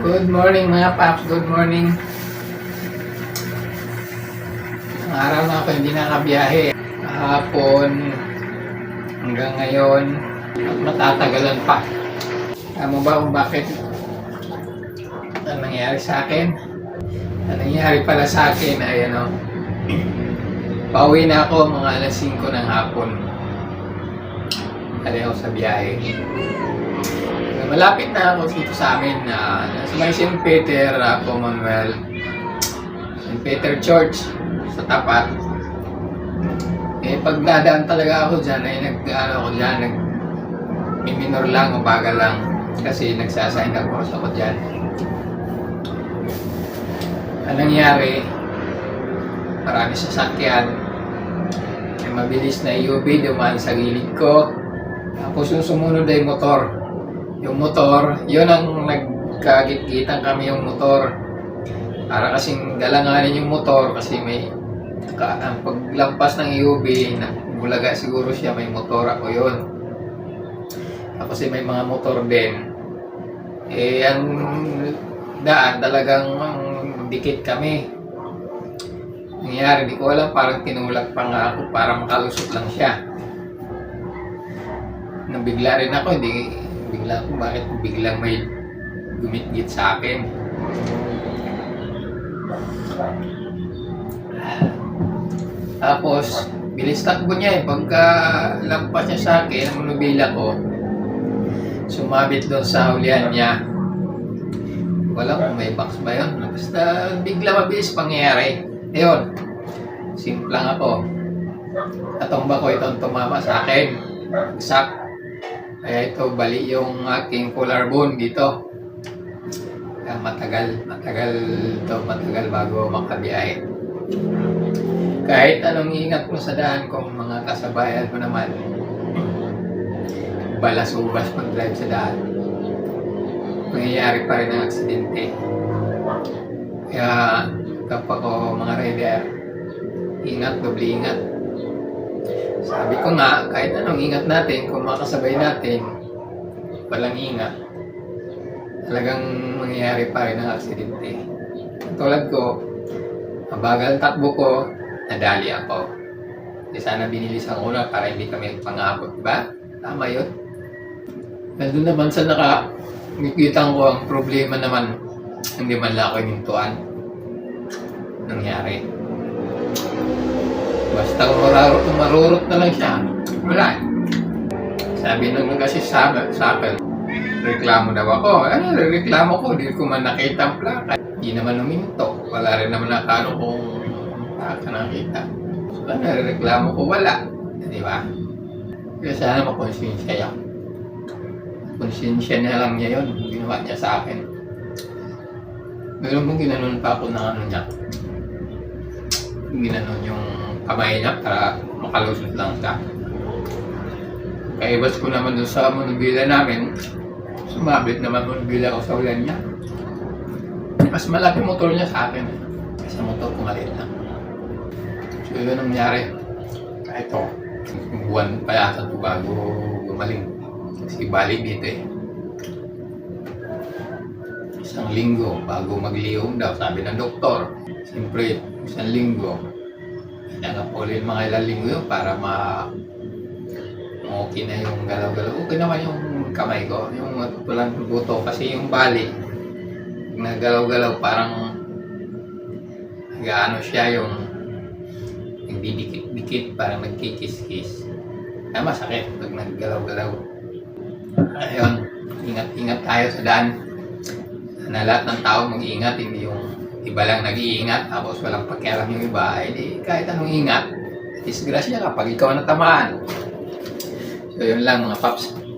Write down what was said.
Good morning mga paps, good morning. Ang araw na ako hindi nakakabiyahe. Kahapon hanggang ngayon at matatagalan pa. Alam mo ba kung bakit ang nangyari sa akin? Ang nangyari pala sa akin ay ano, pauwi na ako mga alas 5 ng hapon. Kali ako sa biyahe. Malapit na ako dito sa amin na sa may St. Peter uh, Commonwealth St. Peter Church sa tapat. Eh pag dadaan talaga ako dyan ay nag ano ako dyan nag minor lang o bagal lang kasi nagsasign ng course ako dyan. Ang nangyari, marami sasakyan, may mabilis na UV dumaan sa gilid ko, tapos yung sumunod ay motor. Yung motor, yun ang nagkagit-gitan kami yung motor. Para kasing galanganin yung motor kasi may ka, ang paglampas ng UV, bulaga siguro siya may motor ako yun. Tapos eh, may mga motor din. Eh, ang daan talagang dikit kami. Nangyari, di ko alam, parang tinulak pa nga ako para makalusot lang siya. Nabigla rin ako, hindi bigla ako bakit biglang may gumit-git sa akin. Tapos, bilis takbo niya eh. Pagka lampas niya sa akin, ang manubila ko, sumabit doon sa hulihan niya. Wala kung may box ba yun. Basta bigla mabilis pangyayari. Ayun, simplang ako. Tatumba ko itong tumama sa akin. Sak. Kaya ito, bali yung aking polar bone dito. Kaya matagal, matagal to, matagal bago makabiyahe. Kahit anong ingat mo sa daan kung mga kasabayan mo naman, balas-ubas mag-drive sa daan, mangyayari pa rin ang aksidente. Kaya kapag ko mga rider, ingat, doble ingat. Sabi ko nga, kahit anong ingat natin, kung makasabay natin, walang ingat, talagang mangyayari pa rin ang aksidente. Tulad ko, ang takbo ko, nadali ako. Di sana binilis ang una para hindi kami pangabot, ba? Tama yun. Nandun naman sa naka, nakikita ko ang problema naman, hindi man lang ako inintuan. Nangyari. Basta umarurot, umarurot na lang siya. Wala. Sabi nung kasi sa, akin, reklamo daw ako. Ano, reklamo ko, di ko man nakita ang plaka. Di naman uminto. Wala rin naman nakano kung plaka nakita. So, ano, reklamo ko, wala. Di ba? Kaya sana makonsensya yan. Konsensya na lang niya yun. Ginawa niya sa akin. Meron mong ginanon pa ako ng ano niya. Ginanon yung kamay niya para makalusot lang siya. Kaibas ko naman doon sa monobila namin. Sumabit naman monobila ko sa ulan niya. Mas malaki motor niya sa akin. Kasi motor ko maliit lang. So yun ang nangyari. Kahit ito, buwan pa yata ito bago gumaling. Kasi bali dito eh. Isang linggo bago magliyong daw, sabi ng doktor. Siyempre, isang linggo. Nakapuli mga ilang linggo yun para ma okay na yung galaw-galaw. Okay naman yung kamay ko. Yung tulang buto kasi yung bali. Nagalaw-galaw parang nag-ano siya yung nagdidikit-dikit parang nagkikis-kis. Kaya masakit pag naggalaw-galaw. Ayun, ingat-ingat tayo sa daan. Na lahat ng tao mag-iingat, hindi yung iba lang nag-iingat tapos walang pakialam yung iba, ay di kahit anong ingat. Disgrasya kapag ikaw natamaan. So yun lang mga paps.